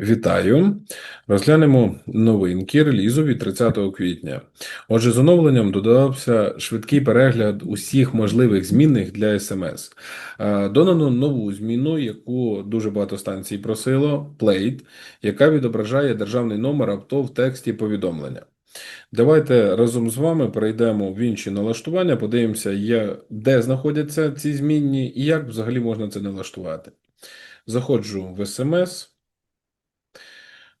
Вітаю! Розглянемо новинки релізу від 30 квітня. Отже, з оновленням додався швидкий перегляд усіх можливих змінних для SMS. Е, Додано нову зміну, яку дуже багато станцій просило, Plate, яка відображає державний номер авто в тексті повідомлення. Давайте разом з вами перейдемо в інші налаштування, подивимося, де знаходяться ці змінні і як взагалі можна це налаштувати. Заходжу в SMS.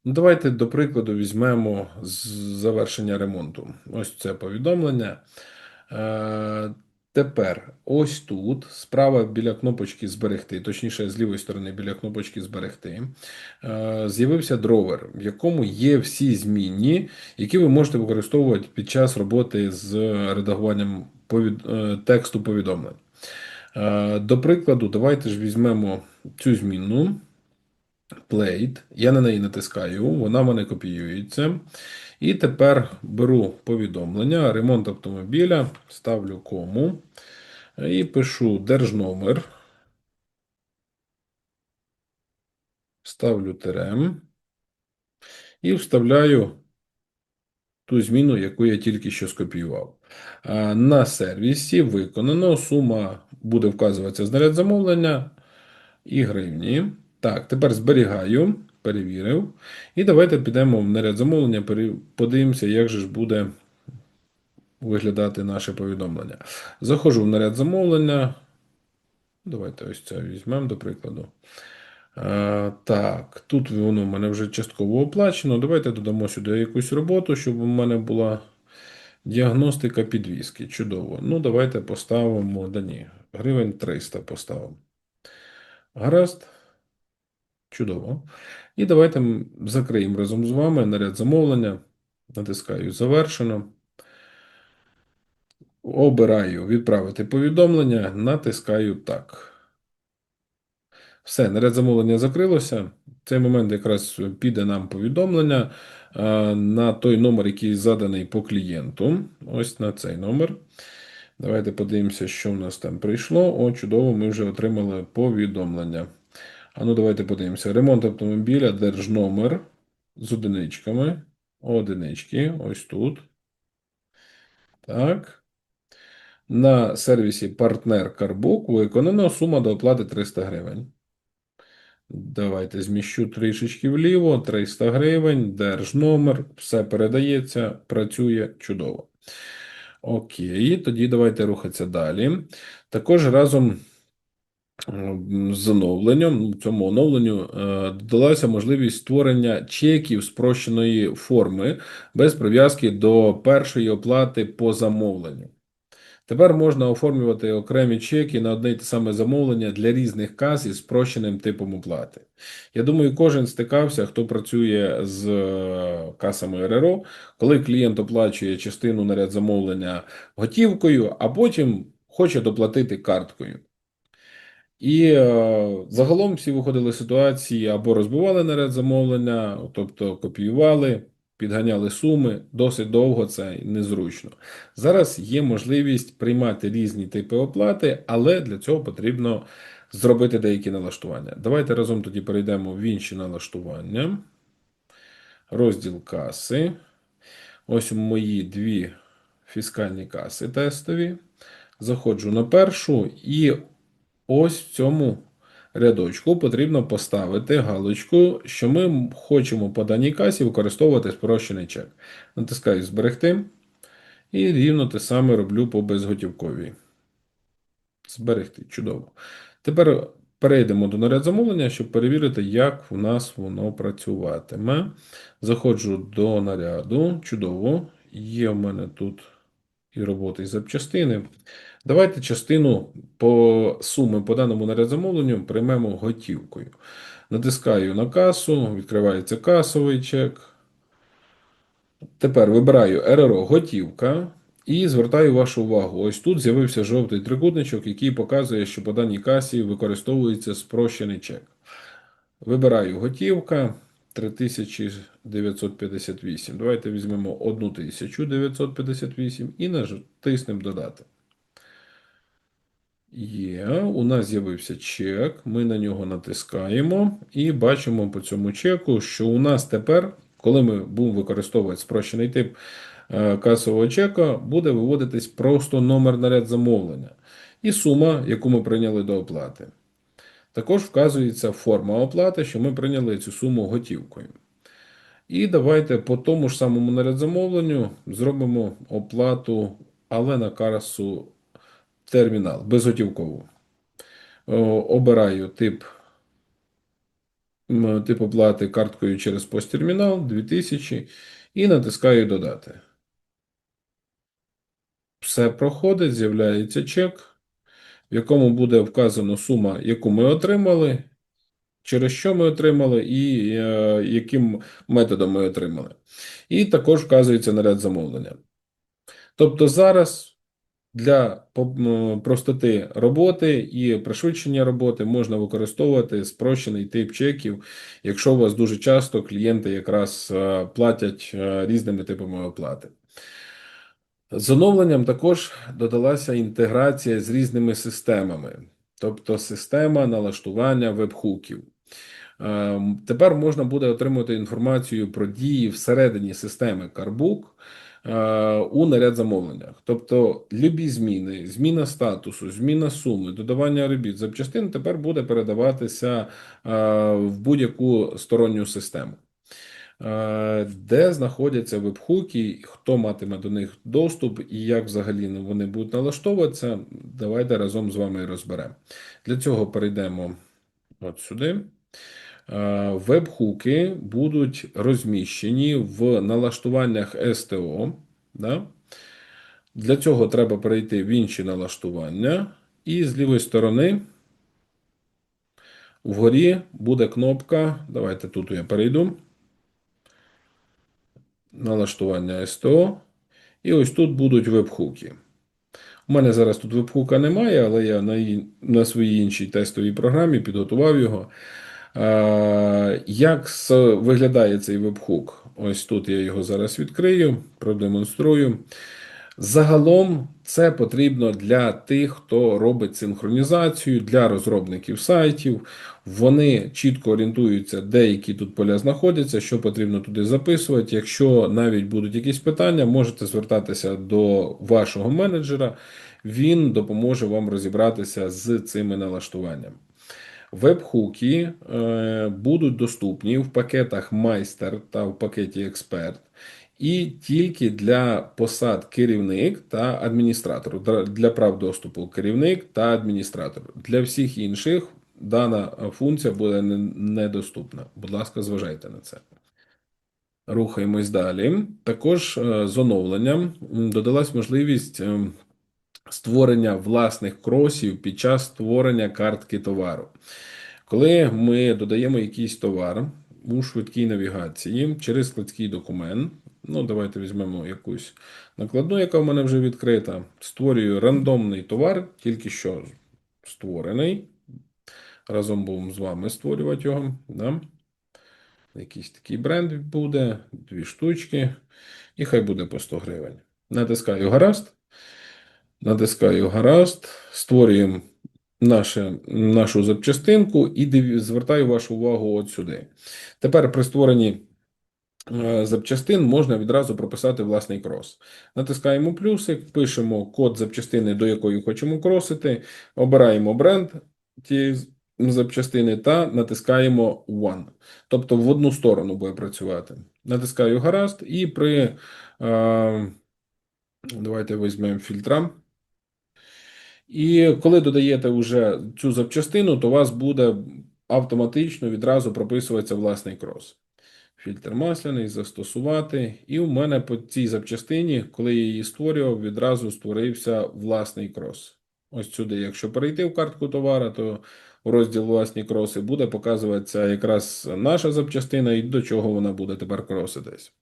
Ну, давайте, до прикладу, візьмемо завершення ремонту. Ось це повідомлення. Е, тепер ось тут, справа біля кнопочки зберегти, точніше, з лівої сторони біля кнопочки зберегти, е, з'явився дровер, в якому є всі змінні, які ви можете використовувати під час роботи з редагуванням повід... е, тексту повідомлень. До прикладу, давайте ж візьмемо цю змінну. Plate, я на неї натискаю, вона в мене копіюється. І тепер беру повідомлення, ремонт автомобіля, ставлю кому і пишу держномер. Ставлю терем і вставляю ту зміну, яку я тільки що скопіював. На сервісі виконано, сума буде вказуватися знаряд замовлення і гривні. Так, тепер зберігаю, перевірив. І давайте підемо в наряд замовлення, подивимося, як же ж буде виглядати наше повідомлення. Заходжу в наряд замовлення. Давайте ось це візьмемо, до прикладу. А, так, тут воно в мене вже частково оплачено. Давайте додамо сюди якусь роботу, щоб у мене була діагностика підвіски. Чудово. Ну, давайте поставимо, да ні, гривень 300 поставимо. Гаразд. Чудово. І давайте закриємо разом з вами наряд замовлення. Натискаю завершено. Обираю відправити повідомлення, натискаю так. Все, наряд замовлення закрилося. В цей момент якраз піде нам повідомлення на той номер, який заданий по клієнту. Ось на цей номер. Давайте подивимося, що в нас там прийшло. О, чудово, ми вже отримали повідомлення. А ну, давайте подивимося. Ремонт автомобіля, держномер з одиничками. Одинички, ось тут. Так. На сервісі партнер Карбук виконано сума до оплати 300 гривень. Давайте зміщу трішечки вліво, 300 гривень, держномер, все передається, працює чудово. Окей, тоді давайте рухатися далі. Також разом з оновленням, ну, цьому оновленню е, додалася можливість створення чеків спрощеної форми без прив'язки до першої оплати по замовленню. Тепер можна оформлювати окремі чеки на одне й те саме замовлення для різних каз із спрощеним типом оплати. Я думаю, кожен стикався, хто працює з е, касами РРО, коли клієнт оплачує частину наряд замовлення готівкою, а потім хоче доплатити карткою. І е, загалом всі виходили з ситуації або розбивали наряд замовлення, тобто копіювали, підганяли суми, досить довго це незручно. Зараз є можливість приймати різні типи оплати, але для цього потрібно зробити деякі налаштування. Давайте разом тоді перейдемо в інші налаштування. Розділ каси. Ось мої дві фіскальні каси тестові. Заходжу на першу, і ось в цьому рядочку потрібно поставити галочку, що ми хочемо по даній касі використовувати спрощений чек. Натискаю Зберегти. І рівно те саме роблю по безготівковій. Зберегти. Чудово. Тепер перейдемо до наряд замовлення, щоб перевірити, як в нас воно працюватиме. Заходжу до наряду. Чудово. Є в мене тут і роботи, і запчастини. Давайте частину по суми по даному наряд замовленню приймемо готівкою. Натискаю на касу, відкривається касовий чек. Тепер вибираю РРО готівка і звертаю вашу увагу. Ось тут з'явився жовтий трикутничок, який показує, що по даній касі використовується спрощений чек. Вибираю готівка 3958. Давайте візьмемо 1958 і натиснемо додати. Є, у нас з'явився чек. Ми на нього натискаємо і бачимо по цьому чеку, що у нас тепер, коли ми будемо використовувати спрощений тип е, касового чека, буде виводитись просто номер на ряд замовлення і сума, яку ми прийняли до оплати. Також вказується форма оплати, що ми прийняли цю суму готівкою. І давайте по тому ж самому нарядзамовленню зробимо оплату, але на касу термінал безготівкову. О, Обираю тип, тип оплати карткою через посттермінал 2000 і натискаю додати. Все проходить, з'являється чек, в якому буде вказано сума, яку ми отримали, через що ми отримали, і е, яким методом ми отримали. І також вказується наряд замовлення. Тобто зараз для простоти роботи і пришвидшення роботи можна використовувати спрощений тип чеків, якщо у вас дуже часто клієнти якраз е, платять е, різними типами оплати. З оновленням також додалася інтеграція з різними системами, тобто система налаштування веб-хуків. Е, Тепер можна буде отримати інформацію про дії всередині системи е, у наряд замовленнях. Тобто любі зміни, зміна статусу, зміна суми, додавання робіт, запчастин тепер буде передаватися е, в будь-яку сторонню систему. Е, Де знаходяться веб-хуки, хто матиме до них доступ і як взагалі вони будуть налаштовуватися, давайте разом з вами розберемо. Для цього перейдемо от сюди. Е, Веб-хуки будуть розміщені в налаштуваннях STO. Да? Для цього треба перейти в інші налаштування, і з лівої сторони вгорі буде кнопка. Давайте тут я перейду. Налаштування STO. І ось тут будуть веб-хуки. У мене зараз тут веб-хука немає, але я на, на своїй іншій тестовій програмі підготував його. Е, Як виглядає цей веб-хук? Ось тут я його зараз відкрию, продемонструю. Загалом це потрібно для тих, хто робить синхронізацію, для розробників сайтів. Вони чітко орієнтуються, де які тут поля знаходяться, що потрібно туди записувати. Якщо навіть будуть якісь питання, можете звертатися до вашого менеджера, він допоможе вам розібратися з цими налаштуваннями. Веб-хуки е, будуть доступні в пакетах майстер та в пакеті експерт, і тільки для посад керівник та адміністратор. Для прав доступу керівник та адміністратор. Для всіх інших дана функція буде недоступна. Будь ласка, зважайте на це. Рухаємось далі. Також е, з оновленням додалась можливість ем, створення власних кросів під час створення картки товару. Коли ми додаємо якийсь товар у швидкій навігації через складський документ, ну давайте візьмемо якусь накладну, яка в мене вже відкрита. Створюю рандомний товар, тільки що створений. Разом будемо з вами створювати його. Да? Якийсь такий бренд буде, дві штучки, і хай буде по 100 гривень. Натискаю гаразд. Натискаю гаразд, створюємо наше, нашу запчастинку і звертаю вашу увагу от сюди. Тепер при створенні е, запчастин можна відразу прописати власний крос. Натискаємо плюсик, пишемо код запчастини, до якої хочемо кросити, обираємо бренд тієї запчастини та натискаємо One. Тобто в одну сторону буде працювати. Натискаю гаразд і при. Е, давайте візьмемо фільтра. І коли додаєте вже цю запчастину, то у вас буде автоматично відразу прописуватися власний крос. Фільтр масляний, застосувати. І у мене по цій запчастині, коли я її створював, відразу створився власний крос. Ось сюди, якщо перейти в картку товара, то у розділ власні кроси буде показуватися якраз наша запчастина і до чого вона буде тепер кроситись.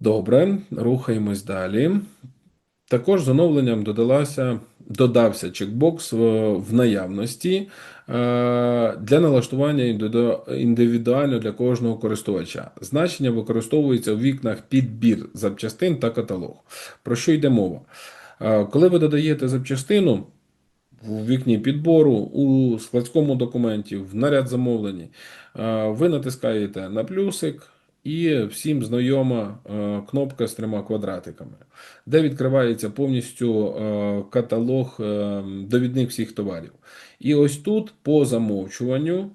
Добре, рухаємось далі. Також з оновленням додалася, додався чекбокс в, в наявності е, для налаштування індивідуально для кожного користувача. Значення використовується у вікнах підбір запчастин та каталог. Про що йде мова? Е, коли ви додаєте запчастину, в вікні підбору, у складському документі, в наряд замовлені, е, ви натискаєте на плюсик. І всім знайома е, кнопка з трьома квадратиками, де відкривається повністю е, каталог довідних довідник всіх товарів. І ось тут по замовчуванню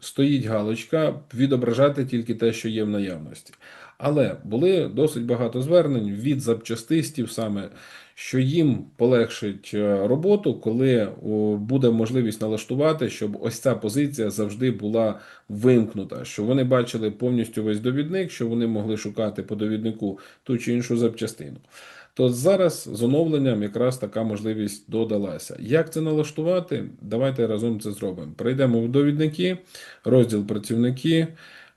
стоїть галочка відображати тільки те, що є в наявності. Але були досить багато звернень від запчастистів саме, що їм полегшить е, роботу, коли буде можливість налаштувати, щоб ось ця позиція завжди була вимкнута, що вони бачили повністю весь довідник, що вони могли шукати по довіднику ту чи іншу запчастину. То зараз з оновленням якраз така можливість додалася. Як це налаштувати? Давайте разом це зробимо. Перейдемо в довідники, розділ працівники,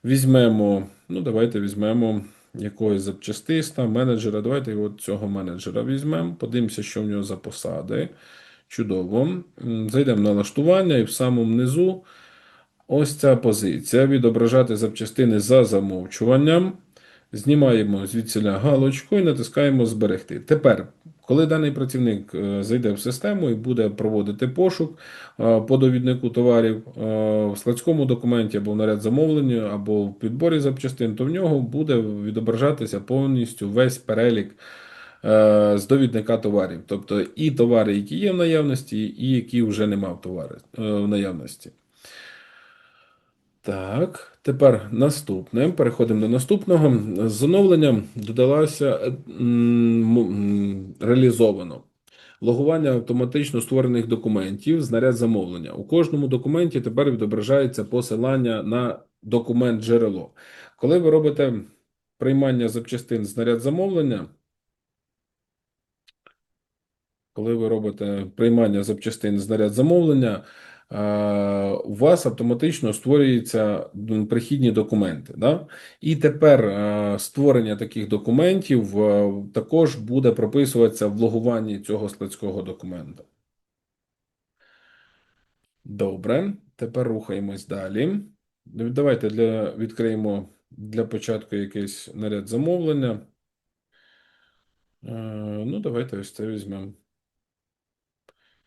візьмемо, ну давайте візьмемо якогось запчастиста, менеджера. Давайте от цього менеджера візьмемо, подивимося, що в нього за посади. Чудово. Зайдемо на налаштування і в самому низу ось ця позиція. Відображати запчастини за замовчуванням. Знімаємо звідсіля галочку і натискаємо Зберегти. Тепер, коли даний працівник е, зайде в систему і буде проводити пошук е, по довіднику товарів е, в складському документі або в наряд замовлення, або в підборі запчастин, то в нього буде відображатися повністю весь перелік з довідника товарів. Тобто і товари, які є в наявності, і які вже нема в товари в наявності. Так, тепер наступне. Переходимо до наступного. З оновленням додалося е, реалізовано. Логування автоматично створених документів з наряд замовлення. У кожному документі тепер відображається посилання на документ джерело. Коли ви робите приймання запчастин з наряд замовлення, коли ви робите приймання запчастин з наряд замовлення, у вас автоматично створюються прихідні документи. Да? І тепер е, створення таких документів е, також буде прописуватися в логуванні цього складського документа. Добре, тепер рухаємось далі. Давайте для, відкриємо для початку якийсь наряд замовлення. Е, ну, давайте ось це візьмемо.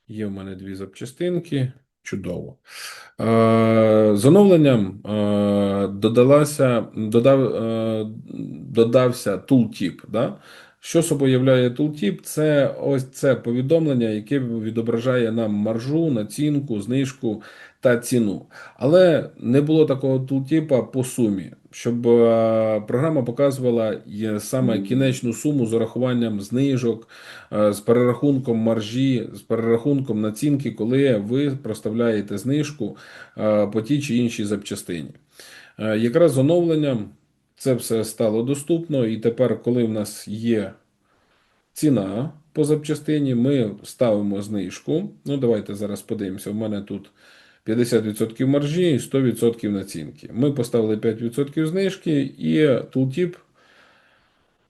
Є в мене дві запчастинки. Чудово. Е, З оновленням е, додалася, додав, е, додався тултіп. Да? Що собою являє tooltip? Це ось це повідомлення, яке відображає нам маржу, націнку, знижку та ціну. Але не було такого tooltip по сумі, щоб е, програма показувала саме кінечну суму з урахуванням знижок, е, з перерахунком маржі, з перерахунком націнки, коли ви проставляєте знижку е, по тій чи іншій запчастині. Якраз з оновленням це все стало доступно, і тепер, коли в нас є ціна по запчастині, ми ставимо знижку. Ну, давайте зараз подивимося. У мене тут 50% маржі і 100% націнки. Ми поставили 5% знижки, і tooltip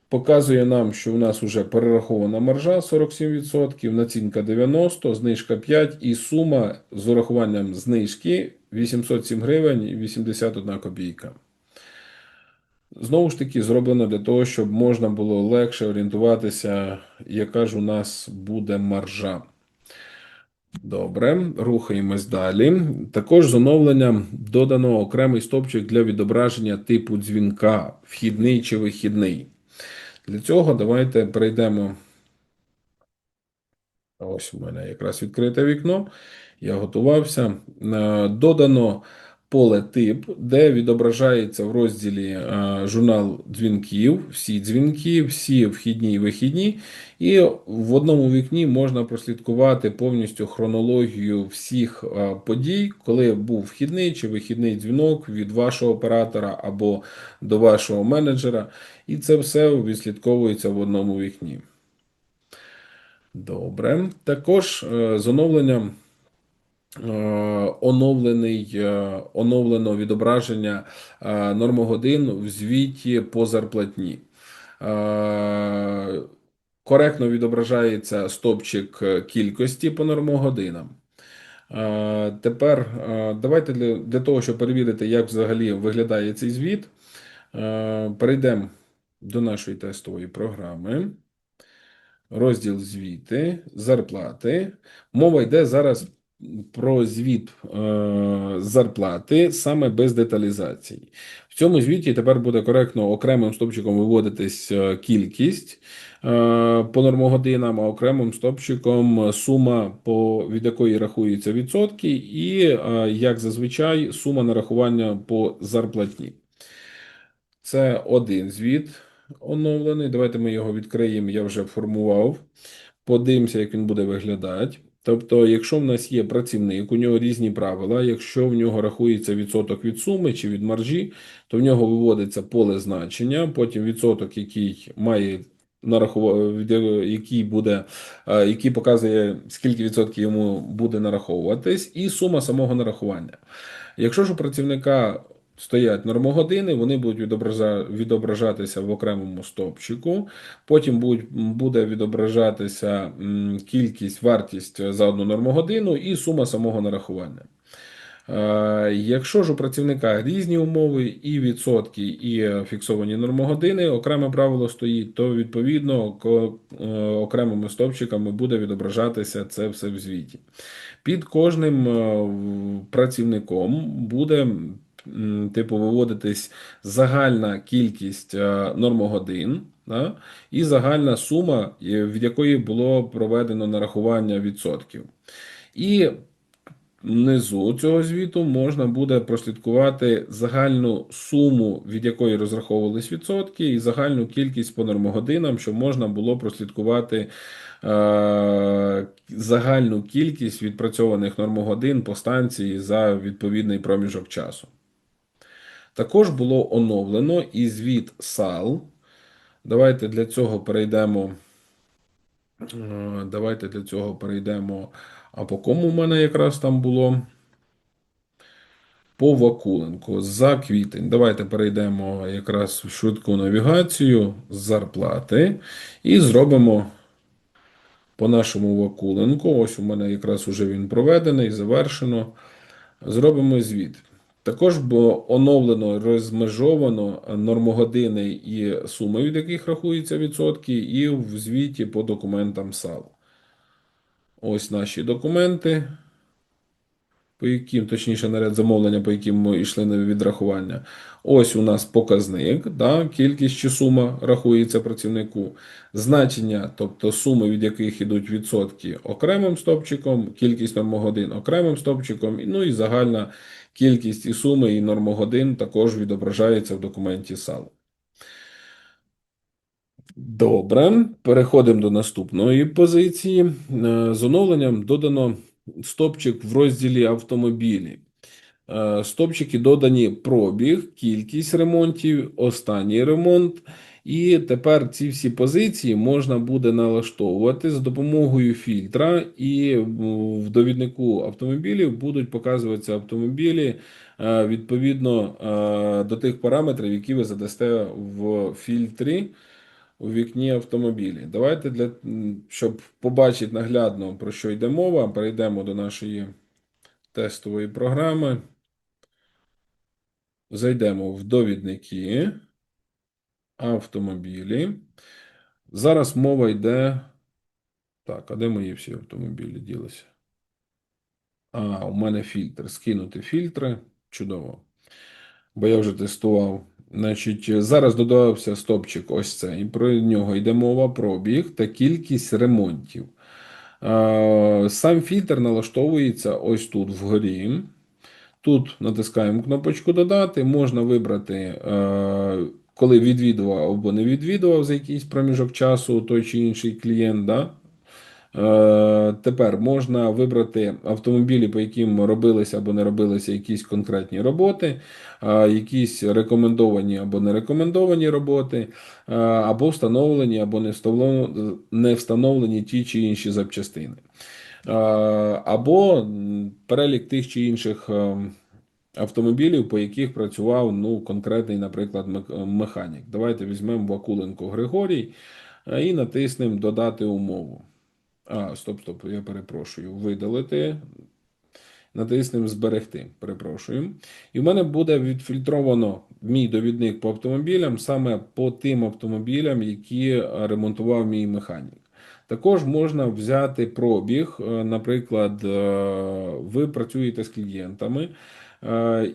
показує нам, що у нас вже перерахована маржа 47%, націнка 90%, знижка 5% і сума з урахуванням знижки 807 гривень і 81 копійка. Знову ж таки, зроблено для того, щоб можна було легше орієнтуватися, яка ж у нас буде маржа. Добре, рухаємось далі. Також з оновленням додано окремий стопчик для відображення типу дзвінка, вхідний чи вихідний. Для цього давайте перейдемо. Ось у мене якраз відкрите вікно. Я готувався. Е, Додано поле тип, де відображається в розділі е, журнал дзвінків, всі дзвінки, всі вхідні і вихідні. І в одному вікні можна прослідкувати повністю хронологію всіх е, подій, коли був вхідний чи вихідний дзвінок від вашого оператора або до вашого менеджера. І це все відслідковується в одному вікні. Добре. Також е, з оновленням оновлений, е, оновлено відображення е, нормогодин в звіті по зарплатні. Е, Коректно відображається стопчик е, кількості по нормогодинам. Е, Тепер е, давайте для, для того, щоб перевірити, як взагалі виглядає цей звіт, е, перейдемо до нашої тестової програми. розділ звіти, зарплати. Мова йде зараз про звіт е, зарплати саме без деталізації. В цьому звіті тепер буде коректно окремим стопчиком виводитись е, кількість е, по нормогодинам, а окремим стопчиком сума, по, від якої рахуються відсотки, і, е, як зазвичай, сума нарахування по зарплатні. Це один звіт оновлений. Давайте ми його відкриємо. Я вже формував. Подивимося, як він буде виглядати. Тобто, якщо в нас є працівник, у нього різні правила. Якщо в нього рахується відсоток від суми чи від маржі, то в нього виводиться поле значення, потім відсоток, який має який буде, е, який показує, скільки відсотків йому буде нараховуватись, і сума самого нарахування. Якщо ж у працівника стоять нормогодини, вони будуть відображатися в окремому стовпчику. Потім буде відображатися кількість, вартість за одну нормогодину і сума самого нарахування. Е, Якщо ж у працівника різні умови, і відсотки, і фіксовані нормогодини, окреме правило стоїть, то відповідно е, окремими стовпчиками буде відображатися це все в звіті. Під кожним е, працівником буде типу виводитись загальна кількість е, нормогодин. Да? І загальна сума, від якої було проведено нарахування відсотків. І Внизу цього звіту можна буде прослідкувати загальну суму, від якої розраховувались відсотки, і загальну кількість по нормогодинам, щоб можна було прослідкувати е, загальну кількість відпрацьованих нормогодин по станції за відповідний проміжок часу. Також було оновлено і звіт САЛ. Давайте для цього перейдемо. е, Давайте для цього перейдемо. А по кому в мене якраз там було? По Вакуленку за квітень. Давайте перейдемо якраз в швидку навігацію з зарплати і зробимо по нашому Вакуленку. Ось у мене якраз уже він проведений, завершено. Зробимо звіт. Також було оновлено, розмежовано нормогодини і суми, від яких рахуються відсотки, і в звіті по документам САЛ. Ось наші документи по яким, точніше, наряд замовлення, по яким ми йшли на відрахування. Ось у нас показник, да, кількість чи сума рахується працівнику. Значення, тобто суми, від яких йдуть відсотки окремим стопчиком, кількість нормогодин окремим стопчиком, ну і загальна кількість і суми, і нормогодин також відображається в документі САЛ. Добре, переходимо до наступної позиції. Е, З оновленням додано стопчик в розділі автомобілі. Е, Стопчики додані пробіг, кількість ремонтів, останній ремонт. І тепер ці всі позиції можна буде налаштовувати за допомогою фільтра, і в довіднику автомобілів будуть показуватися автомобілі е, відповідно е, до тих параметрів, які ви задасте в фільтрі у вікні автомобілі. Давайте для щоб побачити наглядно про що йде мова, перейдемо до нашої тестової програми. Зайдемо в довідники автомобілі. Зараз мова йде. Так, а де мої всі автомобілі ділися? А, у мене фільтр. Скинути фільтри. Чудово. Бо я вже тестував. Значить, зараз додався стопчик ось цей. Про нього йде мова пробіг та кількість ремонтів. Сам фільтр налаштовується ось тут вгорі. Тут натискаємо кнопочку Додати. Можна вибрати, е, коли відвідував або не відвідував за якийсь проміжок часу той чи інший клієнт. Да? Е, Тепер можна вибрати автомобілі, по яким робилися або не робилися якісь конкретні роботи, якісь рекомендовані або не рекомендовані роботи, е, або встановлені, або не встановлені, ті чи інші запчастини. Е, Або перелік тих чи інших е, автомобілів, по яких працював ну, конкретний, наприклад, механік. Давайте візьмемо Вакуленко Григорій е, і натиснемо Додати умову. А, стоп, стоп, я перепрошую. Видалити. Натиснемо Зберегти. Перепрошую. І в мене буде відфільтровано мій довідник по автомобілям саме по тим автомобілям, які е, ремонтував мій механік. Також можна взяти пробіг. Е, Наприклад, е, ви працюєте з клієнтами е,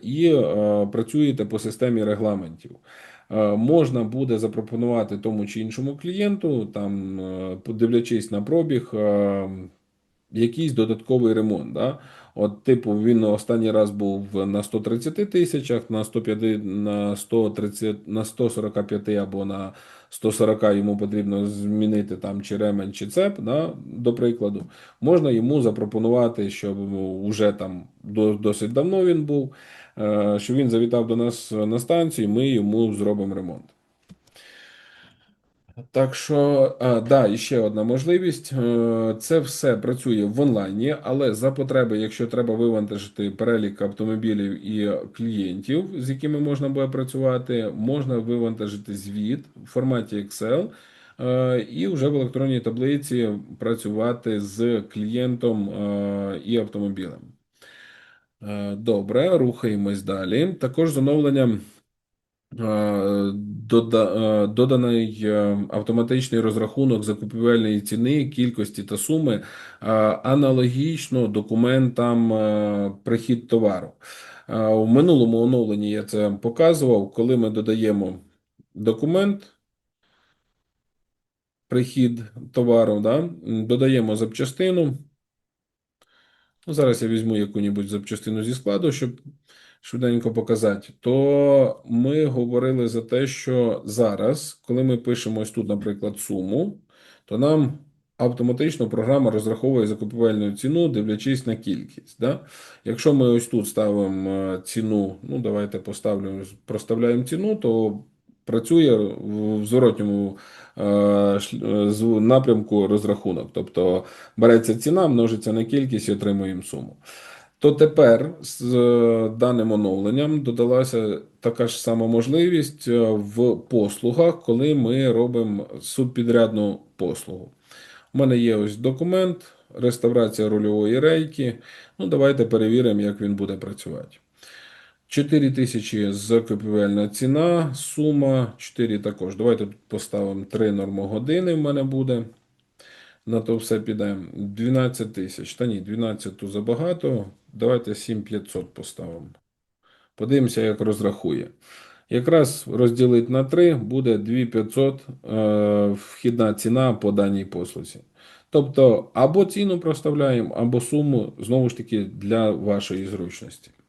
і е, працюєте по системі регламентів. Е, Можна буде запропонувати тому чи іншому клієнту, там, е, подивлячись на пробіг, е, якийсь додатковий ремонт. Да? От, типу, він останній раз був на 130 тисячах, на 150, на 130, на 145 або на 140 йому потрібно змінити там чи ремень, чи цеп, да, до прикладу. Можна йому запропонувати, щоб вже там до- досить давно він був, щоб що він завітав до нас на станцію, ми йому зробимо ремонт. Так що, а, да, ще одна можливість. Е, Це все працює в онлайні, але за потреби, якщо треба вивантажити перелік автомобілів і клієнтів, з якими можна буде працювати, можна вивантажити звіт в форматі Excel е, і вже в електронній таблиці працювати з клієнтом е, і автомобілем. Добре, рухаємось далі. Також з оновленням. Е, е, Доданий е, автоматичний розрахунок закупівельної ціни, кількості та суми аналогічно документам прихід товару. У минулому оновленні я це показував, коли ми додаємо документ, прихід товару, да, додаємо запчастину. Ну, Зараз я візьму яку-небудь запчастину зі складу, щоб швиденько показати. То ми говорили за те, що зараз, коли ми пишемо ось тут, наприклад, суму, то нам автоматично програма розраховує закупівельну ціну, дивлячись на кількість. Да? Якщо ми ось тут ставимо е, ціну, ну давайте поставлю, проставляємо ціну, то працює в зворотньому е, е, напрямку розрахунок. Тобто береться ціна, множиться на кількість і отримуємо суму. То тепер з е, даним оновленням додалася така ж сама можливість е, в послугах, коли ми робимо субпідрядну послугу. У мене є ось документ, реставрація рульової рейки. Ну, давайте перевіримо, як він буде працювати. 4 тисячі закупівельна ціна, сума 4 також. Давайте поставимо 3 нормогодини в мене буде. На то все підемо. 12 тисяч. Та ні, 12 то забагато. Давайте 7500 поставимо. Подивимося, як розрахує. Якраз розділити на 3 буде 2500 е, вхідна ціна по даній послузі. Тобто, або ціну проставляємо, або суму, знову ж таки, для вашої зручності.